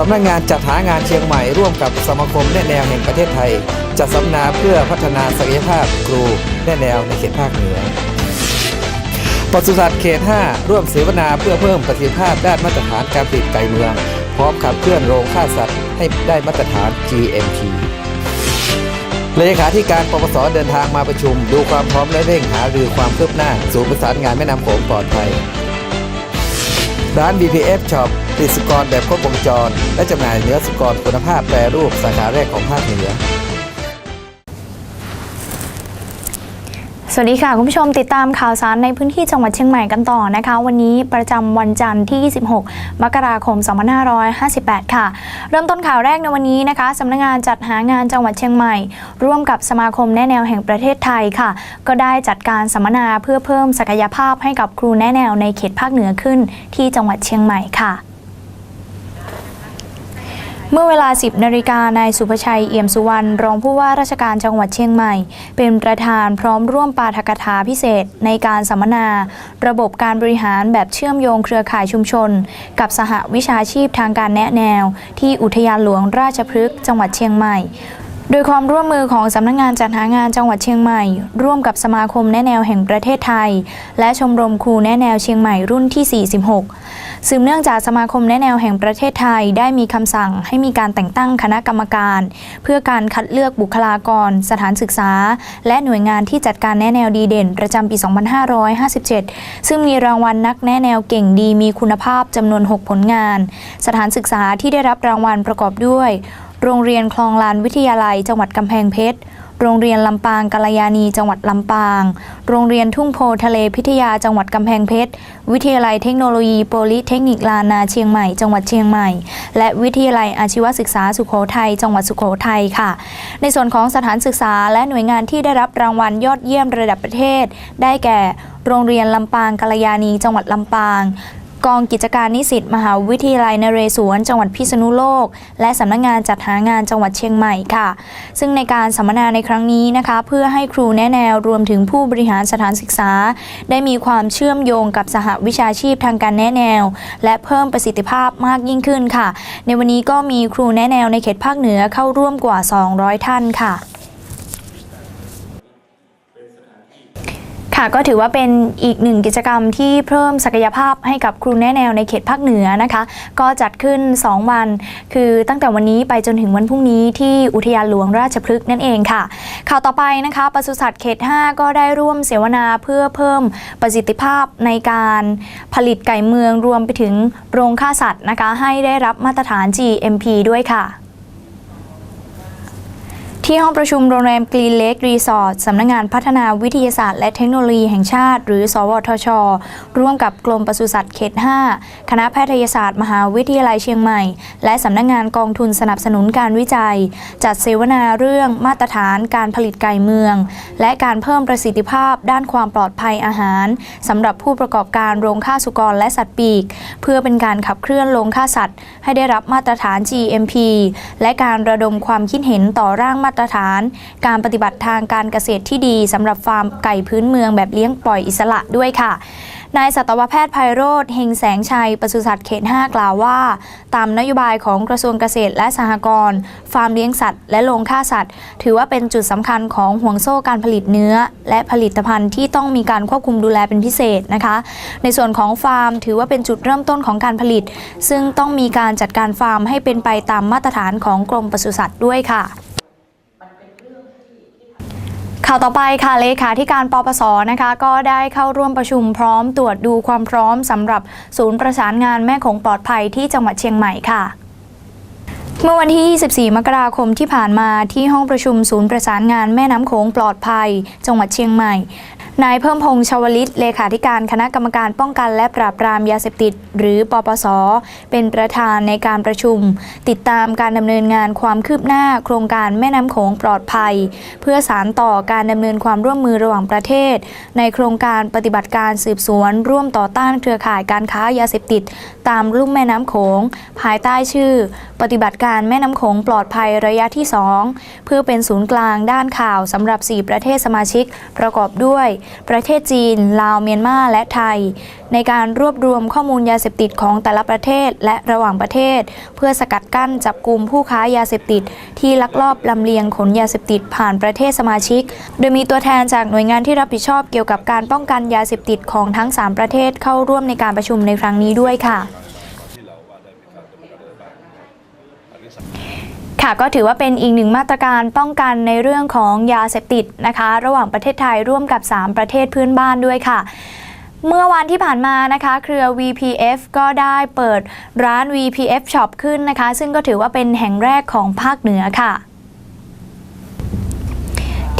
สำนักงานจัดหางานเชียงใหม่ร่วมกับสมาคมแนแนวแห่งประเทศไทย จัดสัมมนาเพื่อพัฒนาศักยภาพครูแนแนวในเขตภาคเหนือปศุสัตว์เขต 5 ร่วมเสวนาเพื่อเพิ่มประสิทธิภาพด้านมาตรฐานการผลิตไก่เมือง พร้อมขับเคลื่อนโรงฆ่าสัตว์ให้ได้มาตรฐาน GMP เลขาธิการปปสเดินทางมาประชุม ดูความพร้อมและเร่งหารือความคืบหน้าศูนย์ประสานงานแม่น้ำโขงปลอดภัย ร้าน BPF Shop ผลิตสุกรแบบครบวงจร และจำหน่ายเนื้อสุกรคุณภาพแปรรูปสาขาแรกของภาคเหนือสวัสดีค่ะ คุณผู้ชมติดตามข่าวสารในพื้นที่จังหวัดเชียงใหม่กันต่อนะคะ วันนี้ประจำวันจันทร์ที่ 26 มกราคม 2558 ค่ะ เริ่มต้นข่าวแรกในวันนี้นะคะสำนักงานจัดหางานจังหวัดเชียงใหม่ ร่วมกับสมาคมแนแนวแห่งประเทศไทยค่ะ ก็ได้จัดการสัมมนาเพื่อเพิ่มศักยภาพให้กับครูแนแนวในเขตภาคเหนือขึ้นที่จังหวัดเชียงใหม่ค่ะ เมื่อเวลา 10 นาฬิกานายสุภชัยเอี่ยมสุวรรณรองผู้ว่าราชการจังหวัดเชียงใหม่ เป็นประธานพร้อมร่วมปาฐกถาพิเศษ ในการสัมมนา ระบบการบริหารแบบเชื่อมโยงเครือข่ายชุมชน กับสหวิชาชีพทางการแนะแนว ที่อุทยานหลวงราชพฤกษ์จังหวัดเชียงใหม่ โดยความร่วมมือของสำนักงานจัดหางานจังหวัดเชียงใหม่ ร่วมกับสมาคมแนะแนวแห่งประเทศไทย และชมรมครูแนะแนวเชียงใหม่รุ่นที่ 46 สืบเนื่องจากสมาคมแนะแนวแห่งประเทศไทยได้มีคำสั่งให้มีการแต่งตั้งคณะกรรมการ เพื่อการคัดเลือกบุคลากร สถานศึกษา และหน่วยงานที่จัดการแนะแนวดีเด่น ประจำปี 2557 ซึ่งมีรางวัลนักแนะแนวเก่งดีมีคุณภาพจำนวน 6 ผลงาน สถานศึกษาที่ได้รับรางวัลประกอบด้วย โรงเรียนคลองลานวิทยาลัย จังหวัดกำแพงเพชร โรงเรียนลำปางกัลยาณี จังหวัดลำปาง โรงเรียนทุ่งโพทะเลพิทยา จังหวัดกำแพงเพชร วิทยาลัยเทคโนโลยีโปลิเทคนิคลานาเชียงใหม่ จังหวัดเชียงใหม่ และวิทยาลัยอาชีวศึกษาสุโขทัย จังหวัดสุโขทัยค่ะ ในส่วนของสถานศึกษาและหน่วยงานที่ได้รับรางวัลยอดเยี่ยมระดับประเทศ ได้แก่ โรงเรียนลำปางกัลยาณี จังหวัดลำปาง กองกิจการนิสิตมหาวิทยาลัยนเรศวรจังหวัดพิษณุโลก และสำนักงานจัดหางานจังหวัดเชียงใหม่ค่ะ ซึ่งในการสัมมนาในครั้งนี้นะคะ เพื่อให้ครูแนะแนวรวมถึงผู้บริหารสถานศึกษา ได้มีความเชื่อมโยงกับสหวิชาชีพทางการแนะแนว และเพิ่มประสิทธิภาพมากยิ่งขึ้นค่ะ ในวันนี้ก็มีครูแนะแนวในเขตภาคเหนือเข้าร่วมกว่า 200 ท่านค่ะ ค่ะก็ถือว่าเป็นอีกหนึ่งกิจกรรมที่เพิ่มศักยภาพให้กับครูแนะแนวในเขตภาคเหนือนะคะ ก็จัดขึ้น 2 วัน คือตั้งแต่วันนี้ไปจนถึงวันพรุ่งนี้ที่อุทยานหลวงราชพฤกษ์นั่นเองค่ะ ข่าวต่อไปนะคะปศุสัตว์เขต 5 ก็ได้ร่วมเสวนาเพื่อเพิ่มประสิทธิภาพในการผลิตไก่เมืองรวมไปถึงโรงฆ่าสัตว์นะคะ ให้ได้รับมาตรฐาน GMP ด้วยค่ะ ที่ห้องประชุมโรงแรมกรีเลกรีสอร์ทสำนักงงานพัฒนาวิทยาศาสตร์และเทคโนโลยีแห่งชาติ หรือ สวทช ร่วมกับกรมปศุสัตว์เขต 5 คณะแพทยศาสตร์มหาวิทยาลัยเชียงใหม่ และสำนักงงานกองทุนสนับสนุนการวิจัย จัดเสวนาเรื่องมาตรฐานการผลิตไก่เมือง และการเพิ่มประสิทธิภาพด้านความปลอดภัยอาหารสำหรับผู้ประกอบการโรงฆ่าสุกรและสัตว์ปีก เพื่อเป็นการขับเคลื่อนโรงฆ่าสัตว์ ให้ได้รับมาตรฐาน GMP และการระดมความคิดเห็นต่อร่างมาตรตรฐาน การปฏิบัติทางการเกษตรที่ดีสำหรับฟาร์มไก่พื้นเมืองแบบเลี้ยงปล่อยอิสระด้วยค่ะนายสัตวแพทย์ไพโรธเฮงแสงชัยปศุสัตว์เขต 5 กล่าวว่า ตามนโยบายของกระทรวงเกษตรและสหกรณ์ฟาร์มเลี้ยงสัตว์ และโรงฆ่าสัตว์ ถือว่าเป็นจุดสำคัญของห่วงโซ่การผลิตเนื้อ และผลิตภัณฑ์ที่ต้องมีการควบคุมดูแลเป็นพิเศษนะคะ ในส่วนของฟาร์มถือว่าเป็นจุดเริ่มต้นของการผลิต ซึ่งต้องมีการจัดการฟาร์มให้เป็นไปตามมาตรฐานของกรมปศุสัตว์ด้วยค่ะ ข่าวต่อไปค่ะเลขาธิการปปสนะคะก็ได้เข้าร่วมประชุมพร้อมตรวจดูความพร้อมสำหรับศูนย์ประสานงานแม่ของปลอดภัยที่จังหวัดเชียงใหม่ค่ะเมื่อวันที่ 24 มกราคมที่ผ่านมาที่ห้องประชุมศูนย์ประสานงานแม่น้ำโขงปลอดภัย จังหวัดเชียงใหม่ นายเพิ่มพงษ์ชวลิต เลขาธิการคณะกรรมการป้องกันและปราบปรามยาเสพติด หรือปปส เป็นประธานในการประชุม ติดตามการดำเนินงานความคืบหน้า โครงการแม่น้ำโขงปลอดภัย เพื่อสารต่อการดำเนินความร่วมมือระหว่างประเทศ ในโครงการปฏิบัติการสืบสวน ร่วมต่อต้านเครือข่ายการค้ายาเสพติด ตามลุ่มแม่น้ำโขงภายใต้ชื่อ ปฏิบัติการแม่น้ำโขงปลอดภัยระยะที่ 2 เพื่อเป็นศูนย์กลางด้านข่าวสำหรับ 4 ประเทศสมาชิก ประกอบด้วย ประเทศจีน ลาว เมียนมา และไทย ในการรวบรวมข้อมูลยาเสพติดของแต่ละประเทศและระหว่างประเทศ เพื่อสกัดกั้นจับกลุ่มผู้ค้ายาเสพติด ที่ลักลอบลำเลียงขนยาเสพติดผ่านประเทศสมาชิก โดยมีตัวแทนจากหน่วยงานที่รับผิดชอบเกี่ยวกับการป้องกันยาเสพติดของทั้ง 3 ประเทศเข้าร่วมในการประชุมในครั้งนี้ด้วยค่ะ ค่ะก็ถือว่าเป็นอีกหนึ่งมาตรการป้องกันในเรื่องของยาเสพติดนะคะ ระหว่างประเทศไทยร่วมกับ 3 ประเทศเพื่อนบ้านด้วยค่ะเมื่อวันที่ผ่านมานะคะเครือ VPF ก็ได้เปิดร้าน VPF Shop ขึ้นนะคะ ซึ่งก็ถือว่าเป็นแห่งแรกของภาคเหนือค่ะ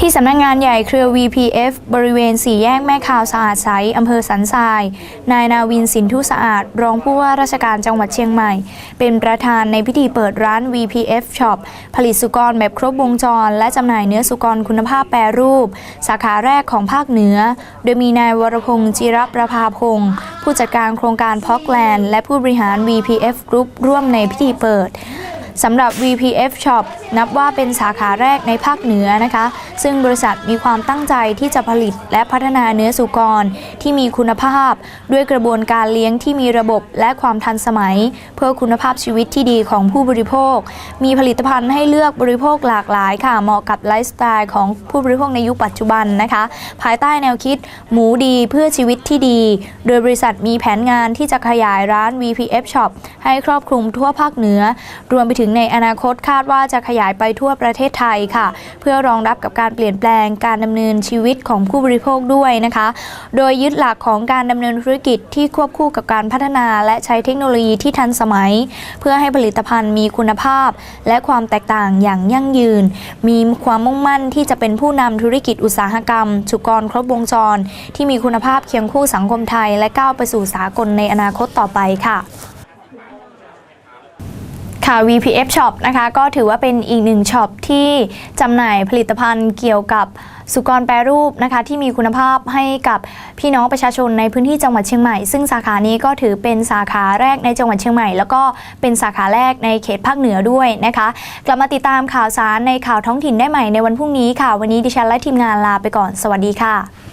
ที่สำนักงงานใหญ่เครือ VPF บริเวณสี่แยกแม่ข่าวสะอาดใสอำเภอสันทราย นายนาวินสินทุสะอาด รองผู้ว่าราชการจังหวัดเชียงใหม่ เป็นประธานในพิธีเปิดร้าน VPF Shop ผลิตสุกรแบบครบวงจร และจำหน่ายเนื้อสุกรคุณภาพแปรรูป สาขาแรกของภาคเหนือ โดยมีนายวรพงศ์จิรประภาพงศ์ผู้จัดการโครงการพ็อกแลนด์และผู้บริหาร VPF Group ร่วมในพิธีเปิด สำหรับ VPF Shop นับว่าเป็นสาขาแรกในภาคเหนือนะคะ ซึ่งบริษัทมีความตั้งใจที่จะผลิตและพัฒนาเนื้อสุกรที่มีคุณภาพ ด้วยกระบวนการเลี้ยงที่มีระบบและความทันสมัย เพื่อคุณภาพชีวิตที่ดีของผู้บริโภค มีผลิตภัณฑ์ให้เลือกบริโภคหลากหลายค่ะเหมาะกับไลฟ์สไตล์ของผู้บริโภคในยุคปัจจุบันนะคะ ภายใต้แนวคิดหมูดีเพื่อชีวิตที่ดี โดยบริษัทมีแผนงานที่จะขยายร้าน VPF Shop ให้ครอบคลุมทั่วภาคเหนือ รวมไปถึงในอนาคตคาดว่าจะขยายไปทั่วประเทศไทยค่ะ เพื่อรองรับกับการเปลี่ยนแปลงการดำเนินชีวิตของผู้บริโภคด้วยนะคะ โดยยึดหลักของการดำเนินธุรกิจที่ควบคู่กับการพัฒนา และใช้เทคโนโลยีที่ทันสมัย เพื่อให้ผลิตภัณฑ์มีคุณภาพ และความแตกต่างอย่างยั่งยืน มีความมุ่งมั่นที่จะเป็นผู้นำธุรกิจอุตสาหกรรมสุกรครบวงจร ที่มีคุณภาพเคียงคู่สังคมไทย และก้าวไปสู่สากลในอนาคตต่อไปค่ะ ค่ะ VPF Shop นะคะก็ถือว่าเป็นอีกหนึ่งช็อปที่จำหน่ายผลิตภัณฑ์เกี่ยวกับสุกรแปรรูปนะคะที่มีคุณภาพให้กับพี่น้องประชาชนในพื้นที่จังหวัดเชียงใหม่ ซึ่งสาขานี้ก็ถือเป็นสาขาแรกในจังหวัดเชียงใหม่ แล้วก็เป็นสาขาแรกในเขตภาคเหนือด้วยนะคะ กลับมาติดตามข่าวสารในข่าวท้องถิ่นได้ใหม่ในวันพรุ่งนี้ค่ะ วันนี้ดิฉันและทีมงานลาไปก่อน สวัสดีค่ะ